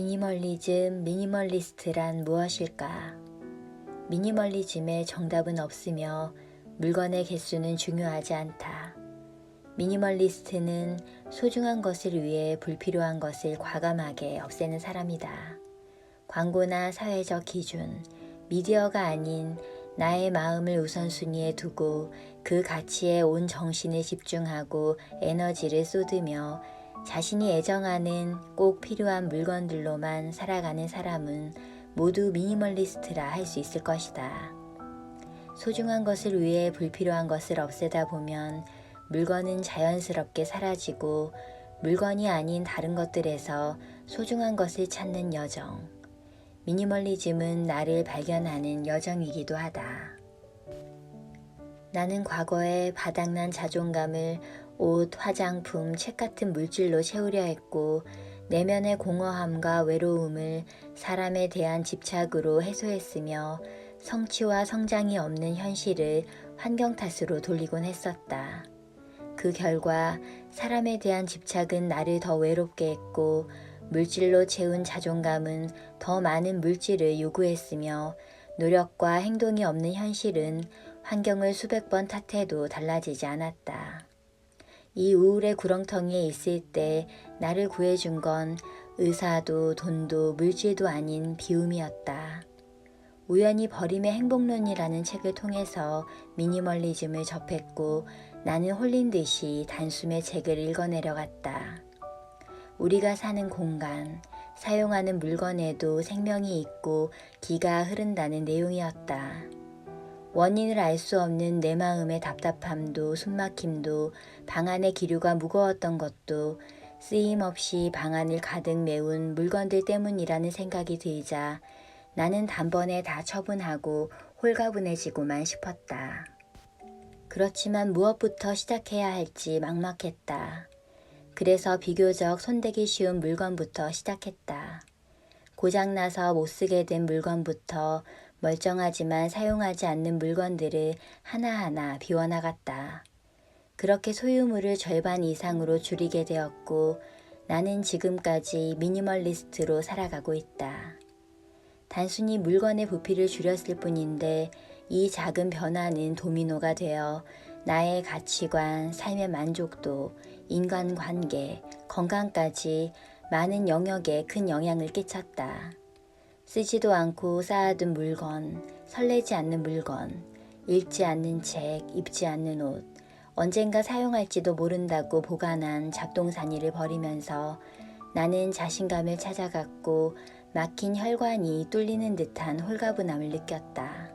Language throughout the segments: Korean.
미니멀리즘, 미니멀리스트란 무엇일까? 미니멀리즘의 정답은 없으며 물건의 개수는 중요하지 않다. 미니멀리스트는 소중한 것을 위해 불필요한 것을 과감하게 없애는 사람이다. 광고나 사회적 기준, 미디어가 아닌 나의 마음을 우선순위에 두고 그 가치에 온 정신을 집중하고 에너지를 쏟으며 자신이 애정하는 꼭 필요한 물건들로만 살아가는 사람은 모두 미니멀리스트라 할 수 있을 것이다. 소중한 것을 위해 불필요한 것을 없애다 보면 물건은 자연스럽게 사라지고 물건이 아닌 다른 것들에서 소중한 것을 찾는 여정. 미니멀리즘은 나를 발견하는 여정이기도 하다. 나는 과거에 바닥난 자존감을 옷, 화장품, 책 같은 물질로 채우려 했고 내면의 공허함과 외로움을 사람에 대한 집착으로 해소했으며 성취와 성장이 없는 현실을 환경 탓으로 돌리곤 했었다. 그 결과 사람에 대한 집착은 나를 더 외롭게 했고 물질로 채운 자존감은 더 많은 물질을 요구했으며 노력과 행동이 없는 현실은 환경을 수백 번 탓해도 달라지지 않았다. 이 우울의 구렁텅이에 있을 때 나를 구해준 건 의사도 돈도 물질도 아닌 비움이었다. 우연히 버림의 행복론이라는 책을 통해서 미니멀리즘을 접했고 나는 홀린 듯이 단숨에 책을 읽어내려갔다. 우리가 사는 공간, 사용하는 물건에도 생명이 있고 기가 흐른다는 내용이었다. 원인을 알 수 없는 내 마음의 답답함도 숨막힘도 방 안의 기류가 무거웠던 것도 쓰임 없이 방 안을 가득 메운 물건들 때문이라는 생각이 들자 나는 단번에 다 처분하고 홀가분해지고만 싶었다. 그렇지만 무엇부터 시작해야 할지 막막했다. 그래서 비교적 손대기 쉬운 물건부터 시작했다. 고장나서 못 쓰게 된 물건부터 멀쩡하지만 사용하지 않는 물건들을 하나하나 비워나갔다. 그렇게 소유물을 절반 이상으로 줄이게 되었고 나는 지금까지 미니멀리스트로 살아가고 있다. 단순히 물건의 부피를 줄였을 뿐인데 이 작은 변화는 도미노가 되어 나의 가치관, 삶의 만족도, 인간관계, 건강까지 많은 영역에 큰 영향을 끼쳤다. 쓰지도 않고 쌓아둔 물건, 설레지 않는 물건, 읽지 않는 책, 입지 않는 옷, 언젠가 사용할지도 모른다고 보관한 잡동사니를 버리면서 나는 자신감을 찾아갔고 막힌 혈관이 뚫리는 듯한 홀가분함을 느꼈다.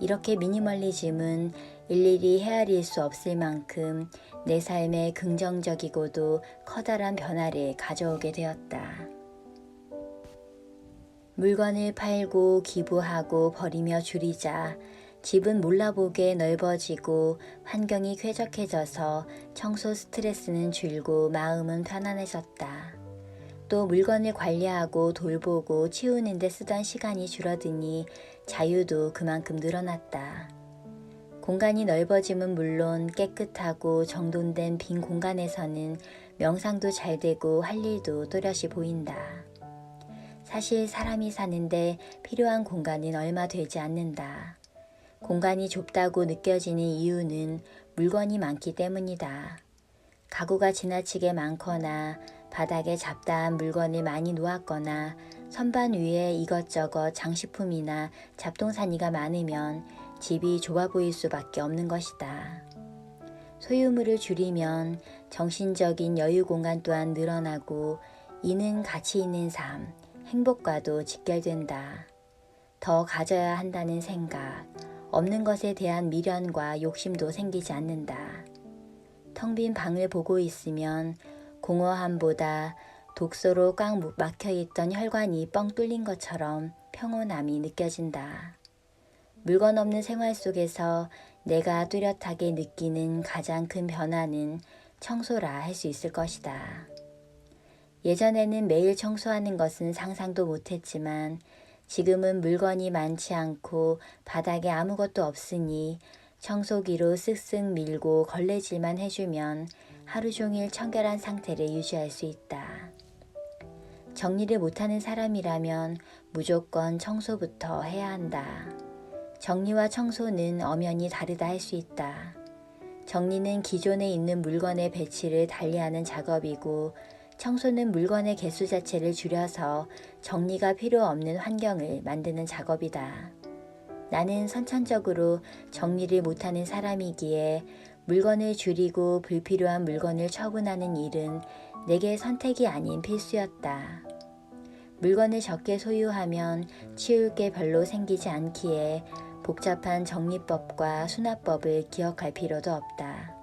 이렇게 미니멀리즘은 일일이 헤아릴 수 없을 만큼 내 삶에 긍정적이고도 커다란 변화를 가져오게 되었다. 물건을 팔고 기부하고 버리며 줄이자 집은 몰라보게 넓어지고 환경이 쾌적해져서 청소 스트레스는 줄고 마음은 편안해졌다. 또 물건을 관리하고 돌보고 치우는 데 쓰던 시간이 줄어드니 자유도 그만큼 늘어났다. 공간이 넓어짐은 물론 깨끗하고 정돈된 빈 공간에서는 명상도 잘 되고 할 일도 또렷이 보인다. 사실 사람이 사는데 필요한 공간은 얼마 되지 않는다. 공간이 좁다고 느껴지는 이유는 물건이 많기 때문이다. 가구가 지나치게 많거나 바닥에 잡다한 물건을 많이 놓았거나 선반 위에 이것저것 장식품이나 잡동사니가 많으면 집이 좁아 보일 수밖에 없는 것이다. 소유물을 줄이면 정신적인 여유 공간 또한 늘어나고 이는 가치 있는 삶, 행복과도 직결된다. 더 가져야 한다는 생각, 없는 것에 대한 미련과 욕심도 생기지 않는다. 텅 빈 방을 보고 있으면 공허함보다 독소로 꽉 막혀 있던 혈관이 뻥 뚫린 것처럼 평온함이 느껴진다. 물건 없는 생활 속에서 내가 뚜렷하게 느끼는 가장 큰 변화는 청소라 할 수 있을 것이다. 예전에는 매일 청소하는 것은 상상도 못했지만 지금은 물건이 많지 않고 바닥에 아무것도 없으니 청소기로 쓱쓱 밀고 걸레질만 해주면 하루 종일 청결한 상태를 유지할 수 있다. 정리를 못하는 사람이라면 무조건 청소부터 해야 한다. 정리와 청소는 엄연히 다르다 할 수 있다. 정리는 기존에 있는 물건의 배치를 달리하는 작업이고 청소는 물건의 개수 자체를 줄여서 정리가 필요 없는 환경을 만드는 작업이다. 나는 선천적으로 정리를 못하는 사람이기에 물건을 줄이고 불필요한 물건을 처분하는 일은 내게 선택이 아닌 필수였다. 물건을 적게 소유하면 치울 게 별로 생기지 않기에 복잡한 정리법과 수납법을 기억할 필요도 없다.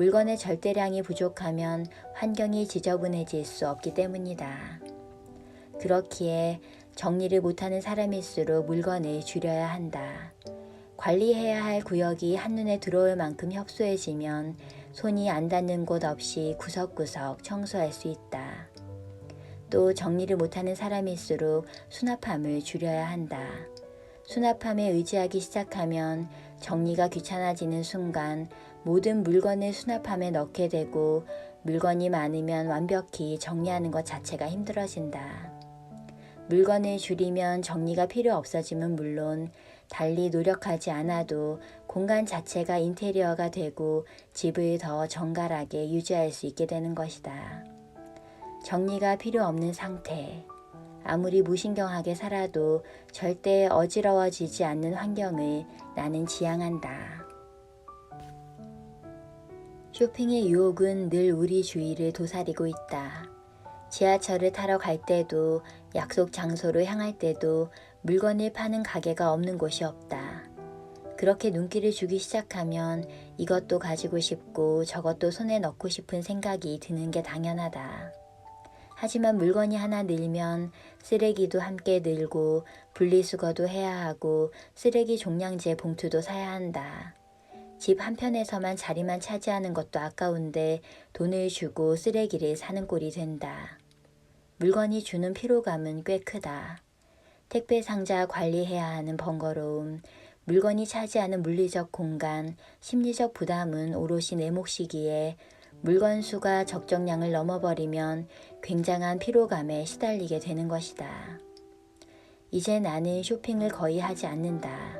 물건의 절대량이 부족하면 환경이 지저분해질 수 없기 때문이다. 그렇기에 정리를 못하는 사람일수록 물건을 줄여야 한다. 관리해야 할 구역이 한눈에 들어올 만큼 협소해지면 손이 안 닿는 곳 없이 구석구석 청소할 수 있다. 또 정리를 못하는 사람일수록 수납함을 줄여야 한다. 수납함에 의지하기 시작하면 정리가 귀찮아지는 순간 모든 물건을 수납함에 넣게 되고 물건이 많으면 완벽히 정리하는 것 자체가 힘들어진다. 물건을 줄이면 정리가 필요 없어짐은 물론 달리 노력하지 않아도 공간 자체가 인테리어가 되고 집을 더 정갈하게 유지할 수 있게 되는 것이다. 정리가 필요 없는 상태. 아무리 무신경하게 살아도 절대 어지러워지지 않는 환경을 나는 지향한다. 쇼핑의 유혹은 늘 우리 주위를 도사리고 있다. 지하철을 타러 갈 때도 약속 장소로 향할 때도 물건을 파는 가게가 없는 곳이 없다. 그렇게 눈길을 주기 시작하면 이것도 가지고 싶고 저것도 손에 넣고 싶은 생각이 드는 게 당연하다. 하지만 물건이 하나 늘면 쓰레기도 함께 늘고 분리수거도 해야 하고 쓰레기 종량제 봉투도 사야 한다. 집 한편에서만 자리만 차지하는 것도 아까운데 돈을 주고 쓰레기를 사는 꼴이 된다. 물건이 주는 피로감은 꽤 크다. 택배 상자 관리해야 하는 번거로움, 물건이 차지하는 물리적 공간, 심리적 부담은 오롯이 내 몫이기에 물건 수가 적정량을 넘어버리면 굉장한 피로감에 시달리게 되는 것이다. 이제 나는 쇼핑을 거의 하지 않는다.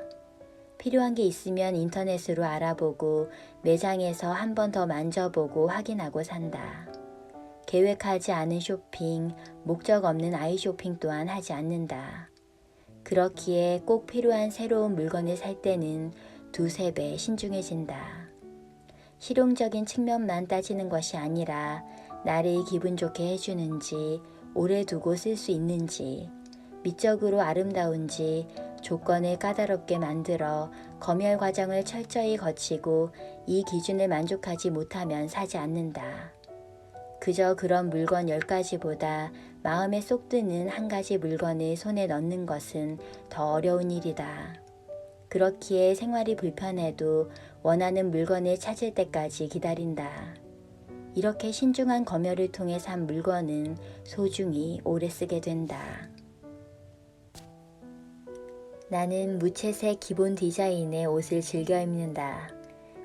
필요한 게 있으면 인터넷으로 알아보고 매장에서 한 번 더 만져보고 확인하고 산다. 계획하지 않은 쇼핑, 목적 없는 아이 쇼핑 또한 하지 않는다. 그렇기에 꼭 필요한 새로운 물건을 살 때는 두세 배 신중해진다. 실용적인 측면만 따지는 것이 아니라 나를 기분 좋게 해주는지, 오래 두고 쓸 수 있는지, 미적으로 아름다운지, 조건을 까다롭게 만들어 검열 과정을 철저히 거치고 이 기준을 만족하지 못하면 사지 않는다. 그저 그런 물건 10가지보다 마음에 쏙 드는 한 가지 물건을 손에 넣는 것은 더 어려운 일이다. 그렇기에 생활이 불편해도 원하는 물건을 찾을 때까지 기다린다. 이렇게 신중한 검열을 통해 산 물건은 소중히 오래 쓰게 된다. 나는 무채색 기본 디자인의 옷을 즐겨 입는다.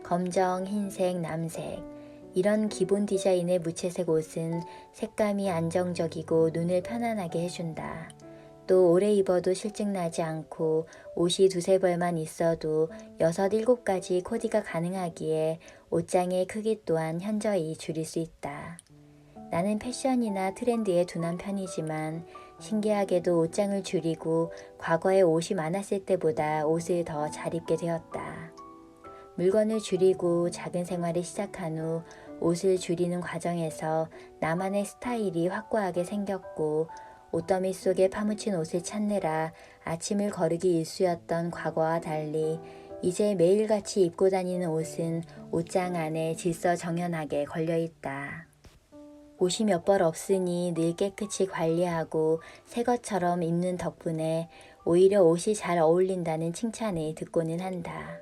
검정, 흰색, 남색. 이런 기본 디자인의 무채색 옷은 색감이 안정적이고 눈을 편안하게 해준다. 또 오래 입어도 실증나지 않고 옷이 두세 벌만 있어도 여섯 일곱 가지 코디가 가능하기에 옷장의 크기 또한 현저히 줄일 수 있다. 나는 패션이나 트렌드에 둔한 편이지만 신기하게도 옷장을 줄이고 과거에 옷이 많았을 때보다 옷을 더 잘 입게 되었다. 물건을 줄이고 작은 생활을 시작한 후 옷을 줄이는 과정에서 나만의 스타일이 확고하게 생겼고 옷더미 속에 파묻힌 옷을 찾느라 아침을 거르기 일쑤였던 과거와 달리 이제 매일같이 입고 다니는 옷은 옷장 안에 질서정연하게 걸려 있다. 옷이 몇 벌 없으니 늘 깨끗이 관리하고 새 것처럼 입는 덕분에 오히려 옷이 잘 어울린다는 칭찬을 듣고는 한다.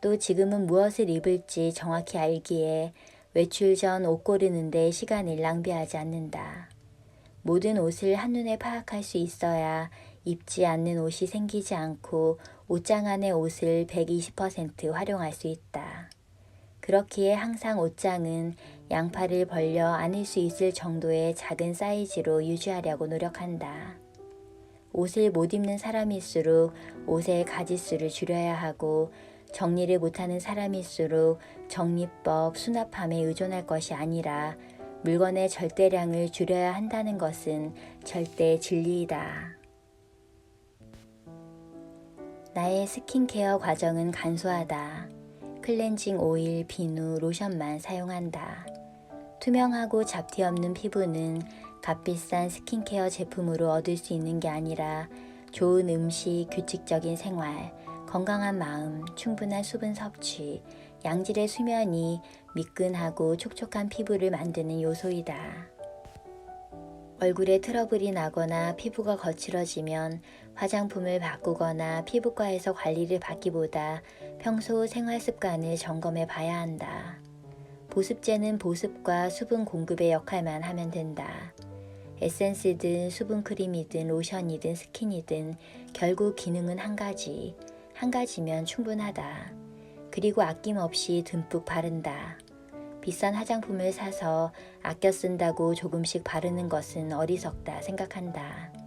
또 지금은 무엇을 입을지 정확히 알기에 외출 전 옷 고르는데 시간을 낭비하지 않는다. 모든 옷을 한눈에 파악할 수 있어야 입지 않는 옷이 생기지 않고 옷장 안의 옷을 120% 활용할 수 있다. 그렇기에 항상 옷장은 양팔을 벌려 안을 수 있을 정도의 작은 사이즈로 유지하려고 노력한다. 옷을 못 입는 사람일수록 옷의 가지수를 줄여야 하고 정리를 못하는 사람일수록 정리법, 수납함에 의존할 것이 아니라 물건의 절대량을 줄여야 한다는 것은 절대 진리이다. 나의 스킨케어 과정은 간소하다. 클렌징 오일, 비누, 로션만 사용한다. 투명하고 잡티 없는 피부는 값비싼 스킨케어 제품으로 얻을 수 있는 게 아니라 좋은 음식, 규칙적인 생활, 건강한 마음, 충분한 수분 섭취, 양질의 수면이 미끈하고 촉촉한 피부를 만드는 요소이다. 얼굴에 트러블이 나거나 피부가 거칠어지면 화장품을 바꾸거나 피부과에서 관리를 받기보다 평소 생활 습관을 점검해 봐야 한다. 보습제는 보습과 수분 공급의 역할만 하면 된다. 에센스든 수분 크림이든 로션이든 스킨이든 결국 기능은 한 가지. 한 가지면 충분하다. 그리고 아낌없이 듬뿍 바른다. 비싼 화장품을 사서 아껴 쓴다고 조금씩 바르는 것은 어리석다 생각한다.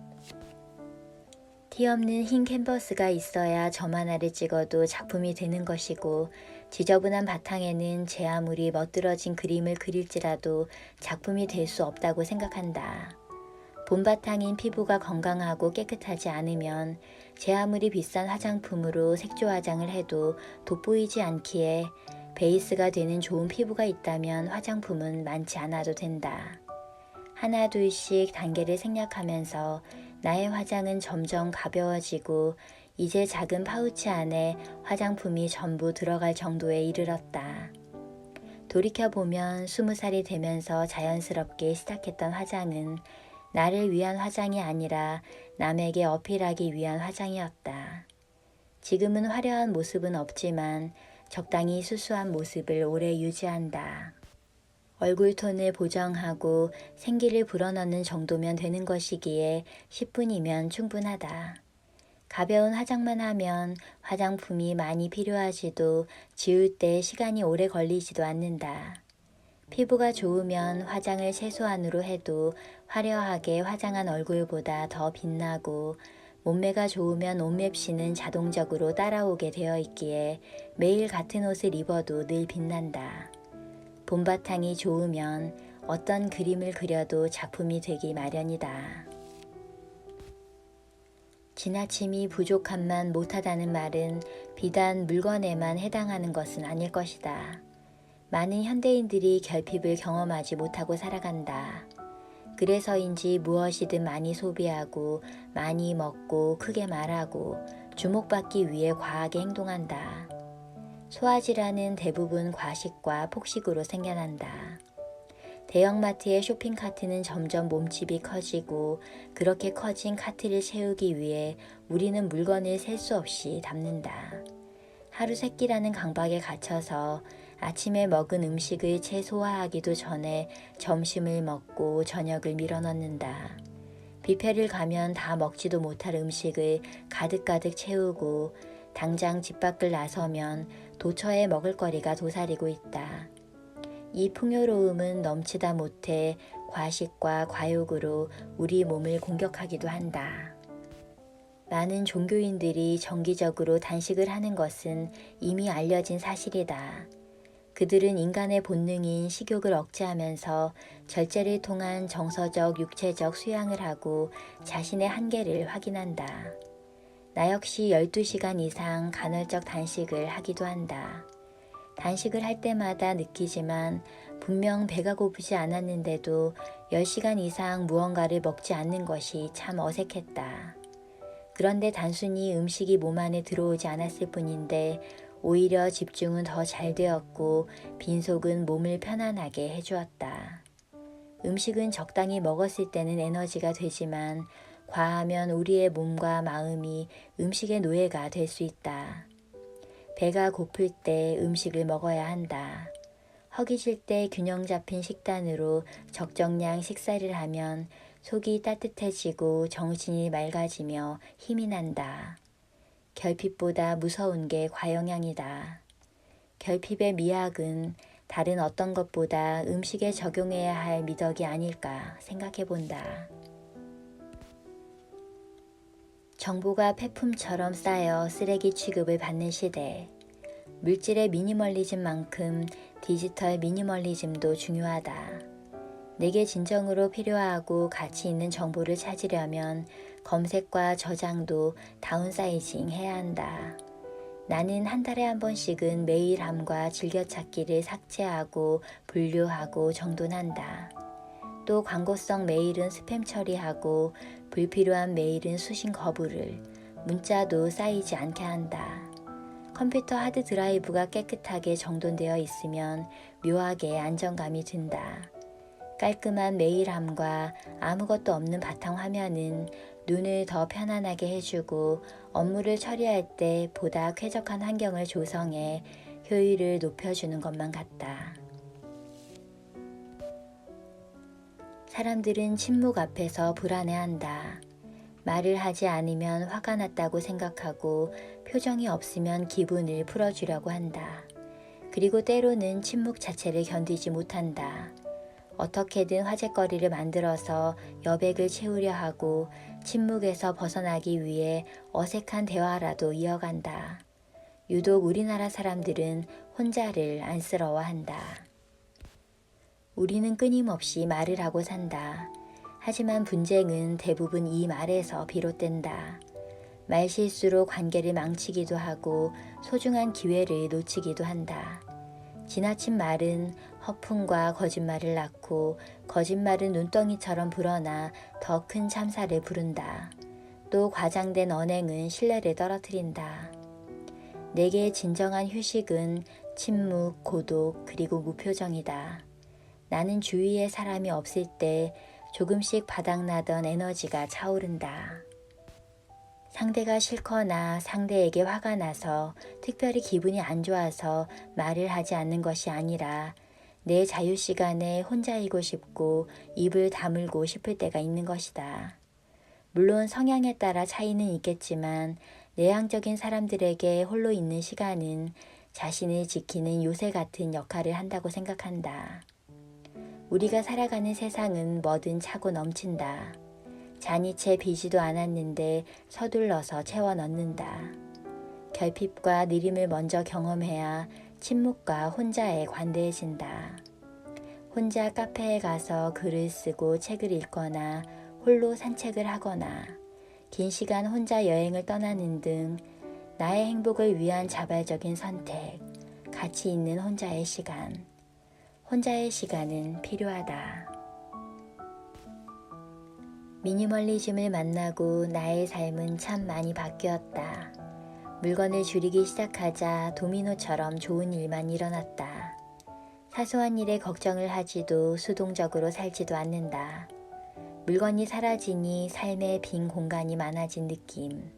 티 없는 흰 캔버스가 있어야 점 하나를 찍어도 작품이 되는 것이고 지저분한 바탕에는 제 아무리 멋들어진 그림을 그릴지라도 작품이 될 수 없다고 생각한다. 봄바탕인 피부가 건강하고 깨끗하지 않으면 제 아무리 비싼 화장품으로 색조 화장을 해도 돋보이지 않기에 베이스가 되는 좋은 피부가 있다면 화장품은 많지 않아도 된다. 하나 둘씩 단계를 생략하면서 나의 화장은 점점 가벼워지고 이제 작은 파우치 안에 화장품이 전부 들어갈 정도에 이르렀다. 돌이켜보면 스무 살이 되면서 자연스럽게 시작했던 화장은 나를 위한 화장이 아니라 남에게 어필하기 위한 화장이었다. 지금은 화려한 모습은 없지만 적당히 수수한 모습을 오래 유지한다. 얼굴 톤을 보정하고 생기를 불어넣는 정도면 되는 것이기에 10분이면 충분하다. 가벼운 화장만 하면 화장품이 많이 필요하지도 지울 때 시간이 오래 걸리지도 않는다. 피부가 좋으면 화장을 최소한으로 해도 화려하게 화장한 얼굴보다 더 빛나고 몸매가 좋으면 옷맵시는 자동적으로 따라오게 되어 있기에 매일 같은 옷을 입어도 늘 빛난다. 봄바탕이 좋으면 어떤 그림을 그려도 작품이 되기 마련이다. 지나침이 부족함만 못하다는 말은 비단 물건에만 해당하는 것은 아닐 것이다. 많은 현대인들이 결핍을 경험하지 못하고 살아간다. 그래서인지 무엇이든 많이 소비하고 많이 먹고 크게 말하고 주목받기 위해 과하게 행동한다. 소화질환은 대부분 과식과 폭식으로 생겨난다. 대형마트의 쇼핑카트는 점점 몸집이 커지고 그렇게 커진 카트를 채우기 위해 우리는 물건을 셀 수 없이 담는다. 하루 세끼라는 강박에 갇혀서 아침에 먹은 음식을 채 소화하기도 전에 점심을 먹고 저녁을 밀어넣는다. 뷔페를 가면 다 먹지도 못할 음식을 가득가득 채우고 당장 집 밖을 나서면 도처에 먹을거리가 도사리고 있다. 이 풍요로움은 넘치다 못해 과식과 과욕으로 우리 몸을 공격하기도 한다. 많은 종교인들이 정기적으로 단식을 하는 것은 이미 알려진 사실이다. 그들은 인간의 본능인 식욕을 억제하면서 절제를 통한 정서적, 육체적 수양을 하고 자신의 한계를 확인한다. 나 역시 12시간 이상 간헐적 단식을 하기도 한다. 단식을 할 때마다 느끼지만 분명 배가 고프지 않았는데도 10시간 이상 무언가를 먹지 않는 것이 참 어색했다. 그런데 단순히 음식이 몸 안에 들어오지 않았을 뿐인데 오히려 집중은 더 잘 되었고 빈속은 몸을 편안하게 해주었다. 음식은 적당히 먹었을 때는 에너지가 되지만 과하면 우리의 몸과 마음이 음식의 노예가 될 수 있다. 배가 고플 때 음식을 먹어야 한다. 허기질 때 균형 잡힌 식단으로 적정량 식사를 하면 속이 따뜻해지고 정신이 맑아지며 힘이 난다. 결핍보다 무서운 게 과영량이다. 결핍의 미학은 다른 어떤 것보다 음식에 적용해야 할 미덕이 아닐까 생각해 본다. 정보가 폐품처럼 쌓여 쓰레기 취급을 받는 시대. 물질의 미니멀리즘만큼 디지털 미니멀리즘도 중요하다. 내게 진정으로 필요하고 가치 있는 정보를 찾으려면 검색과 저장도 다운사이징 해야 한다. 나는 한 달에 한 번씩은 메일함과 즐겨찾기를 삭제하고 분류하고 정돈한다. 또 광고성 메일은 스팸 처리하고 불필요한 메일은 수신 거부를 문자도 쌓이지 않게 한다. 컴퓨터 하드 드라이브가 깨끗하게 정돈되어 있으면 묘하게 안정감이 든다. 깔끔한 메일함과 아무것도 없는 바탕 화면은 눈을 더 편안하게 해주고 업무를 처리할 때 보다 쾌적한 환경을 조성해 효율을 높여주는 것만 같다. 사람들은 침묵 앞에서 불안해한다. 말을 하지 않으면 화가 났다고 생각하고 표정이 없으면 기분을 풀어주려고 한다. 그리고 때로는 침묵 자체를 견디지 못한다. 어떻게든 화제거리를 만들어서 여백을 채우려 하고 침묵에서 벗어나기 위해 어색한 대화라도 이어간다. 유독 우리나라 사람들은 혼자를 안쓰러워한다. 우리는 끊임없이 말을 하고 산다. 하지만 분쟁은 대부분 이 말에서 비롯된다. 말실수로 관계를 망치기도 하고 소중한 기회를 놓치기도 한다. 지나친 말은 허풍과 거짓말을 낳고 거짓말은 눈덩이처럼 불어나 더 큰 참사를 부른다. 또 과장된 언행은 신뢰를 떨어뜨린다. 내게 진정한 휴식은 침묵, 고독, 그리고 무표정이다. 나는 주위에 사람이 없을 때 조금씩 바닥나던 에너지가 차오른다. 상대가 싫거나 상대에게 화가 나서 특별히 기분이 안 좋아서 말을 하지 않는 것이 아니라 내 자유 시간에 혼자이고 싶고 입을 다물고 싶을 때가 있는 것이다. 물론 성향에 따라 차이는 있겠지만 내향적인 사람들에게 홀로 있는 시간은 자신을 지키는 요새 같은 역할을 한다고 생각한다. 우리가 살아가는 세상은 뭐든 차고 넘친다. 잔이 채 비지도 않았는데 서둘러서 채워 넣는다. 결핍과 느림을 먼저 경험해야 침묵과 혼자에 관대해진다. 혼자 카페에 가서 글을 쓰고 책을 읽거나 홀로 산책을 하거나 긴 시간 혼자 여행을 떠나는 등 나의 행복을 위한 자발적인 선택, 가치 있는 혼자의 시간. 혼자의 시간은 필요하다. 미니멀리즘을 만나고 나의 삶은 참 많이 바뀌었다. 물건을 줄이기 시작하자 도미노처럼 좋은 일만 일어났다. 사소한 일에 걱정을 하지도 수동적으로 살지도 않는다. 물건이 사라지니 삶의 빈 공간이 많아진 느낌.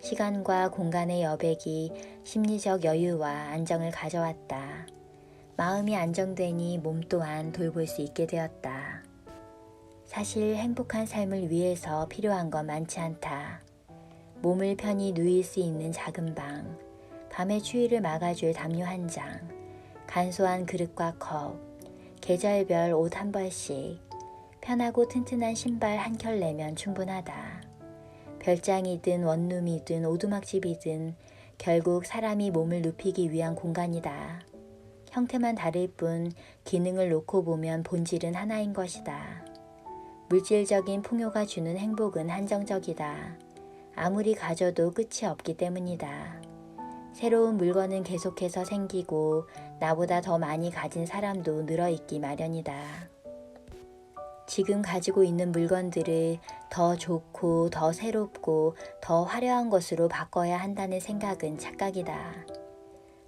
시간과 공간의 여백이 심리적 여유와 안정을 가져왔다. 마음이 안정되니 몸 또한 돌볼 수 있게 되었다. 사실 행복한 삶을 위해서 필요한 건 많지 않다. 몸을 편히 누일 수 있는 작은 방, 밤의 추위를 막아줄 담요 한 장, 간소한 그릇과 컵, 계절별 옷 한 벌씩, 편하고 튼튼한 신발 한 켤레면 충분하다. 별장이든 원룸이든 오두막집이든 결국 사람이 몸을 눕히기 위한 공간이다. 형태만 다를 뿐 기능을 놓고 보면 본질은 하나인 것이다. 물질적인 풍요가 주는 행복은 한정적이다. 아무리 가져도 끝이 없기 때문이다. 새로운 물건은 계속해서 생기고 나보다 더 많이 가진 사람도 늘어있기 마련이다. 지금 가지고 있는 물건들을 더 좋고 더 새롭고 더 화려한 것으로 바꿔야 한다는 생각은 착각이다.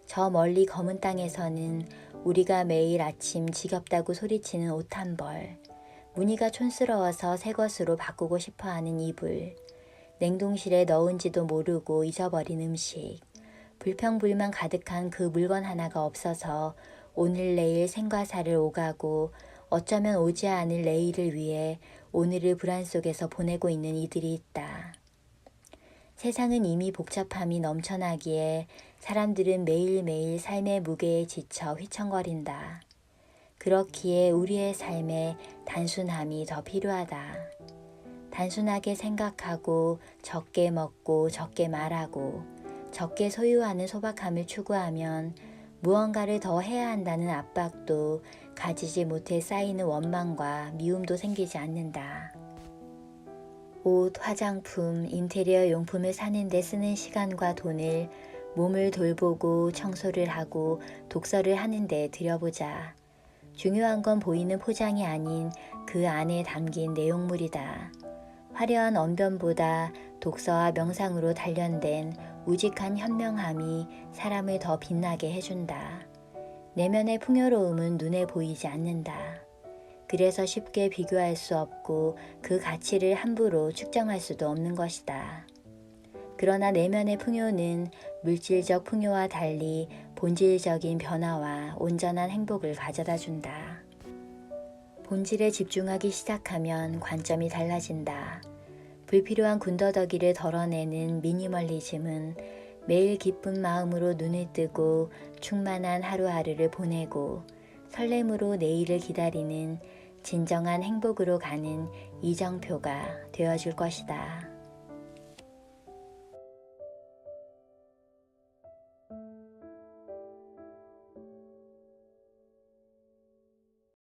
저 멀리 검은 땅에서는 우리가 매일 아침 지겹다고 소리치는 옷 한 벌, 무늬가 촌스러워서 새 것으로 바꾸고 싶어 하는 이불, 냉동실에 넣은지도 모르고 잊어버린 음식, 불평불만 가득한 그 물건 하나가 없어서 오늘 내일 생과사를 오가고 어쩌면 오지 않을 내일을 위해 오늘을 불안 속에서 보내고 있는 이들이 있다. 세상은 이미 복잡함이 넘쳐나기에 사람들은 매일매일 삶의 무게에 지쳐 휘청거린다. 그렇기에 우리의 삶에 단순함이 더 필요하다. 단순하게 생각하고 적게 먹고 적게 말하고 적게 소유하는 소박함을 추구하면 무언가를 더 해야 한다는 압박도 가지지 못해 쌓이는 원망과 미움도 생기지 않는다. 옷, 화장품, 인테리어 용품을 사는데 쓰는 시간과 돈을 몸을 돌보고 청소를 하고 독서를 하는데 들여보자. 중요한 건 보이는 포장이 아닌 그 안에 담긴 내용물이다. 화려한 언변보다 독서와 명상으로 단련된 우직한 현명함이 사람을 더 빛나게 해준다. 내면의 풍요로움은 눈에 보이지 않는다. 그래서 쉽게 비교할 수 없고 그 가치를 함부로 측정할 수도 없는 것이다. 그러나 내면의 풍요는 물질적 풍요와 달리 본질적인 변화와 온전한 행복을 가져다 준다. 본질에 집중하기 시작하면 관점이 달라진다. 불필요한 군더더기를 덜어내는 미니멀리즘은 매일 기쁜 마음으로 눈을 뜨고 충만한 하루하루를 보내고 설렘으로 내일을 기다리는 진정한 행복으로 가는 이정표가 되어줄 것이다.